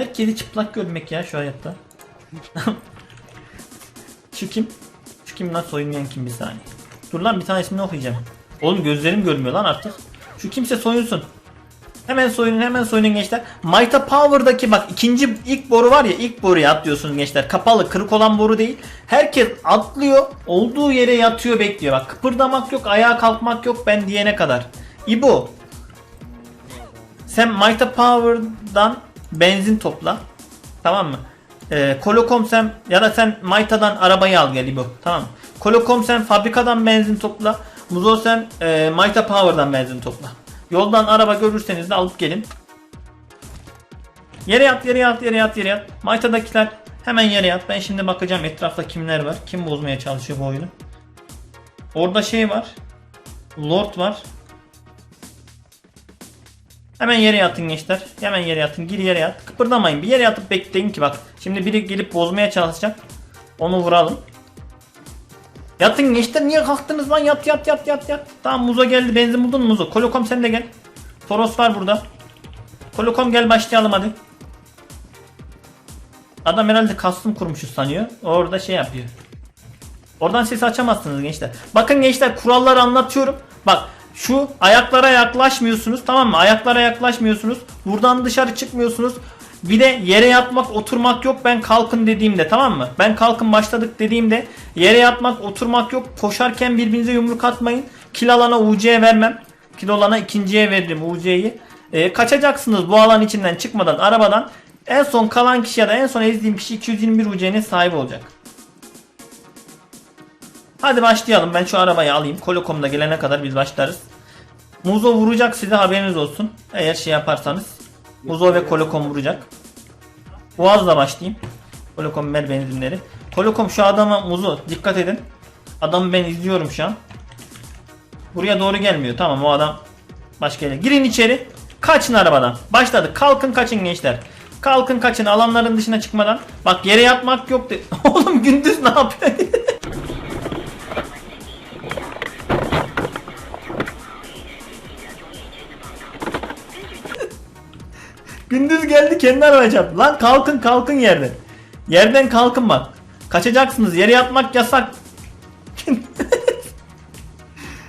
Herkesi çıplak görmek ya şu hayatta. şu kim? Şu kim lan soyunmayan kim bir saniye. Dur lan bir tane ismini okuyacağım. Oğlum gözlerim görmüyor lan artık. Şu kimse soyunsun. Hemen soyunun hemen soyunun gençler. Mayta Power'daki bak ikinci ilk boru var ya ilk boruya atlıyorsunuz gençler. Kapalı kırık olan boru değil. Herkes atlıyor olduğu yere yatıyor bekliyor. Bak kıpırdamak yok ayağa kalkmak yok ben diyene kadar. İbo sen Mayta Power'dan benzin topla. Tamam mı? Ee, Kolokom sen ya da sen Mayta'dan arabayı al gel İbo. Tamam mı? Kolokom sen fabrikadan benzin topla. Muzo sen e, Mayta Power'dan benzin topla. Yoldan araba görürseniz de alıp gelin. Yere yat, yere yat, yere yat, yere yat. Mayta'dakiler hemen yere yat. Ben şimdi bakacağım etrafta kimler var. Kim bozmaya çalışıyor bu oyunu. Orada şey var. Lord var. Hemen yere yatın gençler. Hemen yere yatın. Gir yere yat. Kıpırdamayın. Bir yere yatıp bekleyin ki bak. Şimdi biri gelip bozmaya çalışacak. Onu vuralım. Yatın gençler niye kalktınız lan yat yat yat yat yat. Tamam Muzo geldi benzin buldun mu Muzo? Kolokom sen de gel. Toros var burada. Kolokom gel başlayalım hadi. Adam herhalde kastım kurmuşuz sanıyor. Orada şey yapıyor. Oradan sesi açamazsınız gençler. Bakın gençler kuralları anlatıyorum. Bak şu ayaklara yaklaşmıyorsunuz tamam mı? Ayaklara yaklaşmıyorsunuz. Buradan dışarı çıkmıyorsunuz. Bir de yere yatmak oturmak yok ben kalkın dediğimde tamam mı? Ben kalkın başladık dediğimde yere yatmak oturmak yok. Koşarken birbirinize yumruk atmayın. Kill alana UC vermem. Kill alana ikinciye veririm UC'yi. Ee, kaçacaksınız bu alan içinden çıkmadan arabadan. En son kalan kişi ya da en son ezdiğim kişi 221 UC'nin sahibi olacak. Hadi başlayalım. Ben şu arabayı alayım. Kolokom'da gelene kadar biz başlarız. Muzo vuracak size haberiniz olsun. Eğer şey yaparsanız. Muzo ve Kolokom vuracak. Boğaz'la başlayayım. Kolokom ver benzinleri. Kolokom şu adama Muzo dikkat edin. Adamı ben izliyorum şu an. Buraya doğru gelmiyor. Tamam o adam başka yere. Girin içeri. Kaçın arabadan. Başladık. Kalkın kaçın gençler. Kalkın kaçın alanların dışına çıkmadan. Bak yere yatmak yok. de- Oğlum gündüz ne yapıyor? Gündüz geldi kendi araba çarptı. Lan kalkın kalkın yerden. Yerden kalkın bak. Kaçacaksınız. Yere yatmak yasak.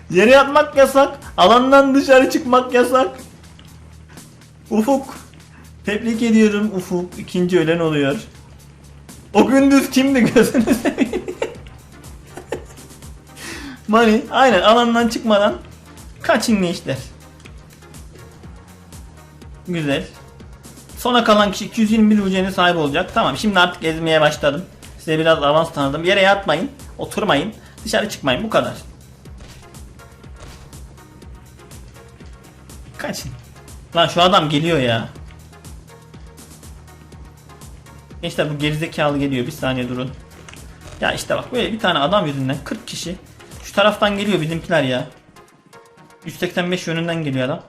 Yere yatmak yasak. Alandan dışarı çıkmak yasak. Ufuk. Tebrik ediyorum Ufuk. İkinci ölen oluyor. O gündüz kimdi gözünü. Mani aynen alandan çıkmadan kaçın gençler. Güzel. Sona kalan kişi 221 UC'nin sahibi olacak. Tamam şimdi artık ezmeye başladım. Size biraz avans tanıdım. Yere yatmayın. Oturmayın. Dışarı çıkmayın. Bu kadar. Kaçın. Lan şu adam geliyor ya. Gençler bu gerizekalı geliyor. Bir saniye durun. Ya işte bak böyle bir tane adam yüzünden 40 kişi. Şu taraftan geliyor bizimkiler ya. 185 yönünden geliyor adam.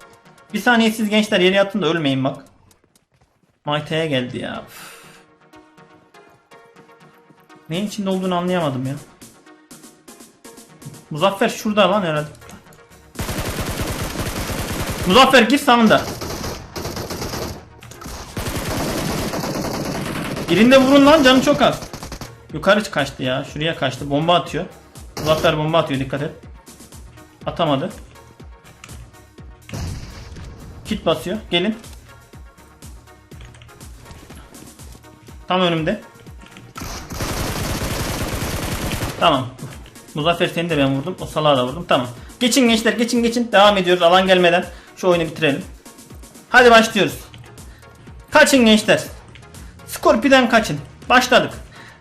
Bir saniye siz gençler yere yatın da ölmeyin bak. Mayta'ya geldi ya. Üf. Neyin içinde olduğunu anlayamadım ya. Muzaffer şurada lan herhalde. Muzaffer gir sağında. Birinde vurun lan canı çok az. Yukarı kaçtı ya. Şuraya kaçtı. Bomba atıyor. Muzaffer bomba atıyor dikkat et. Atamadı. Kit basıyor. Gelin. Tam önümde. Tamam. Muzaffer seni de ben vurdum. O salağı da vurdum. Tamam. Geçin gençler geçin geçin. Devam ediyoruz alan gelmeden. Şu oyunu bitirelim. Hadi başlıyoruz. Kaçın gençler. Skorpiden kaçın. Başladık.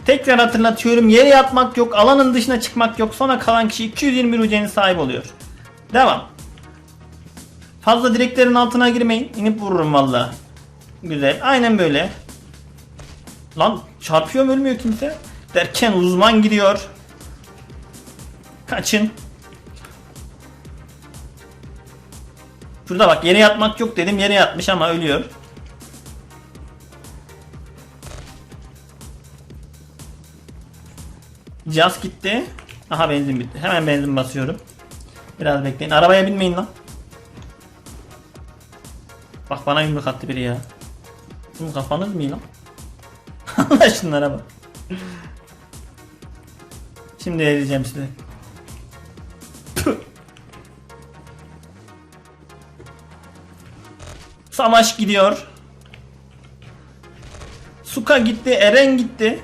Tekrar hatırlatıyorum. Yere yatmak yok. Alanın dışına çıkmak yok. Sona kalan kişi 221 UC'nin sahibi oluyor. Devam. Fazla direklerin altına girmeyin. İnip vururum valla. Güzel. Aynen böyle. Lan çarpıyor ölmüyor kimse? Derken uzman gidiyor. Kaçın. Şurada bak yere yatmak yok dedim yere yatmış ama ölüyor. Caz gitti. Aha benzin bitti. Hemen benzin basıyorum. Biraz bekleyin. Arabaya binmeyin lan. Bak bana yumruk attı biri ya. Sizin kafanız mı lan? Allah şunlara bak. Şimdi edeceğim size. Savaş gidiyor. Suka gitti, Eren gitti.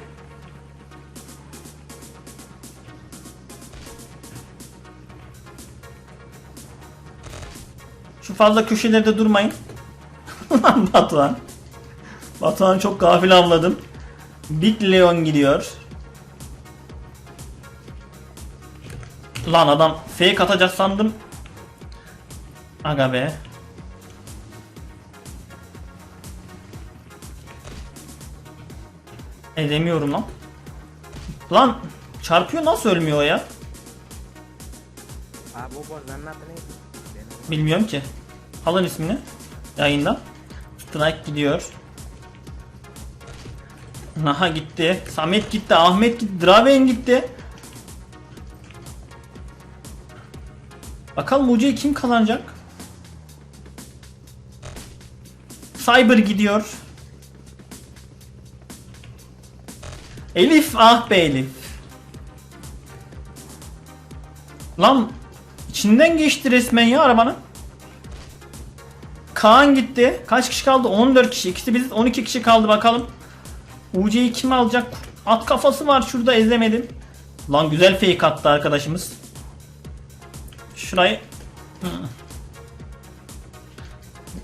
Şu fazla köşelerde durmayın. Lan Batuhan. Batuhan çok gafil avladım. Big Leon gidiyor. Lan adam fake atacak sandım. Aga be. Edemiyorum lan. Lan çarpıyor nasıl ölmüyor ya? Bilmiyorum ki. Alın ismini yayından. Strike gidiyor. Naha gitti. Samet gitti. Ahmet gitti. Draven gitti. Bakalım Ucu'yu kim kazanacak? Cyber gidiyor. Elif ah be Elif. Lan içinden geçti resmen ya arabanın. Kaan gitti. Kaç kişi kaldı? 14 kişi. İkisi biz 12 kişi kaldı bakalım. UC'yi kim alacak? At kafası var şurada ezemedim. Lan güzel fake attı arkadaşımız. Şurayı.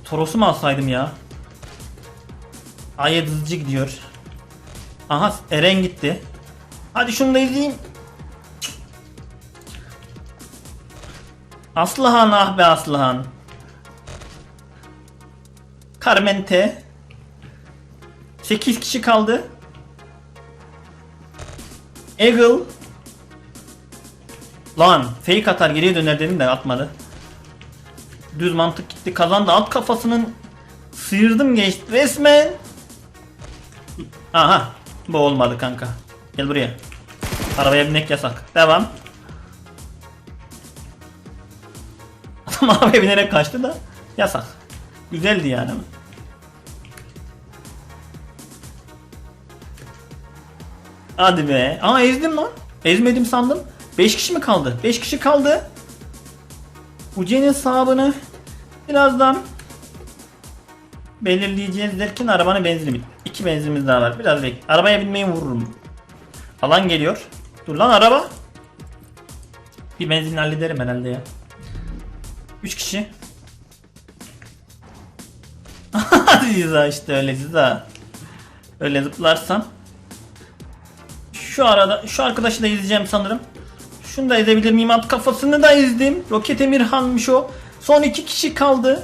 Toros'u mu alsaydım ya? Ayet hızlıcı gidiyor. Aha Eren gitti. Hadi şunu da izleyeyim. Aslıhan ah be Aslıhan. Carmente. 8 kişi kaldı. Eagle. Lan fake atar geriye döner dedim de atmadı. Düz mantık gitti kazandı alt kafasının sıyırdım geçti resmen. Aha bu olmadı kanka. Gel buraya. Arabaya binmek yasak. Devam. Adam arabaya binerek kaçtı da yasak. Güzeldi yani Hadi be. Aa ezdim lan. Ezmedim sandım. 5 kişi mi kaldı? 5 kişi kaldı. Uce'nin hesabını birazdan belirleyeceğiz derken arabanın benzini bit. İki benzinimiz daha var. Biraz bek. Arabaya binmeyi vururum. Alan geliyor. Dur lan araba. Bir benzin hallederim herhalde ya. 3 kişi. Ziza işte öyle Ziza. Öyle zıplarsan. Şu arada şu arkadaşı da izleyeceğim sanırım. Şunu da ezebilir miyim? At kafasını da ezdim. Roket Emirhan'mış o. Son iki kişi kaldı.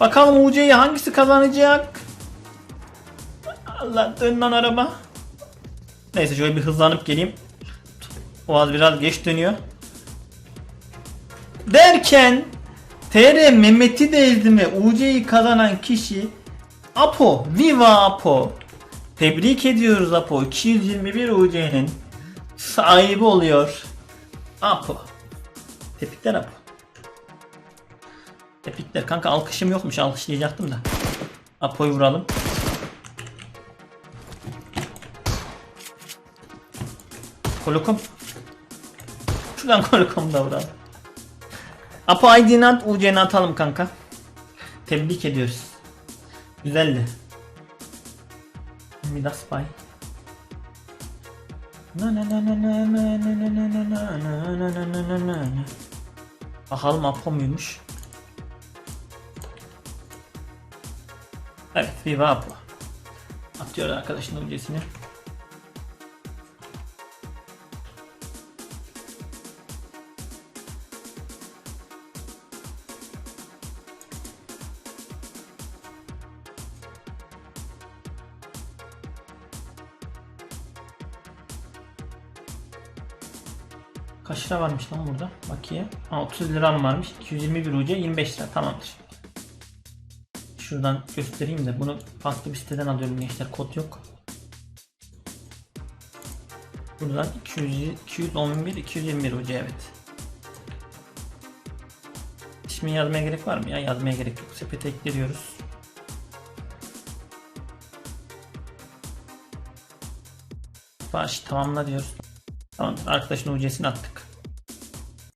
Bakalım UC'yi hangisi kazanacak? Allah dön lan araba. Neyse şöyle bir hızlanıp geleyim. O az biraz geç dönüyor. Derken TR Mehmet'i de ezdim ve UC'yi kazanan kişi Apo. Viva Apo. Tebrik ediyoruz Apo. 221 UC'nin sahibi oluyor. Apo. Tebrikler Apo. Tebrikler. Kanka alkışım yokmuş. Alkışlayacaktım da. Apo'yu vuralım. Kolokum. Şuradan kolokum da vuralım. Apo ID'ni at, UC'ni atalım kanka. Tebrik ediyoruz. Güzeldi. Midas Bay. Na na na na na na na na na na na na na na na na na. Bakalım Apo muymuş? Evet, Viva Apo. Atıyor arkadaşın öncesini. Kaç lira varmış lan burada? Bakiye. Ha 30 liram varmış. 221 uca 25 lira tamamdır. Şuradan göstereyim de bunu farklı bir siteden alıyorum gençler. Kod yok. Buradan 200, 211, 221 uca evet. İsmi yazmaya gerek var mı ya? Yazmaya gerek yok. Sepete ekliyoruz. Sipariş tamamla diyoruz. Tamam arkadaşın UC'sini attık.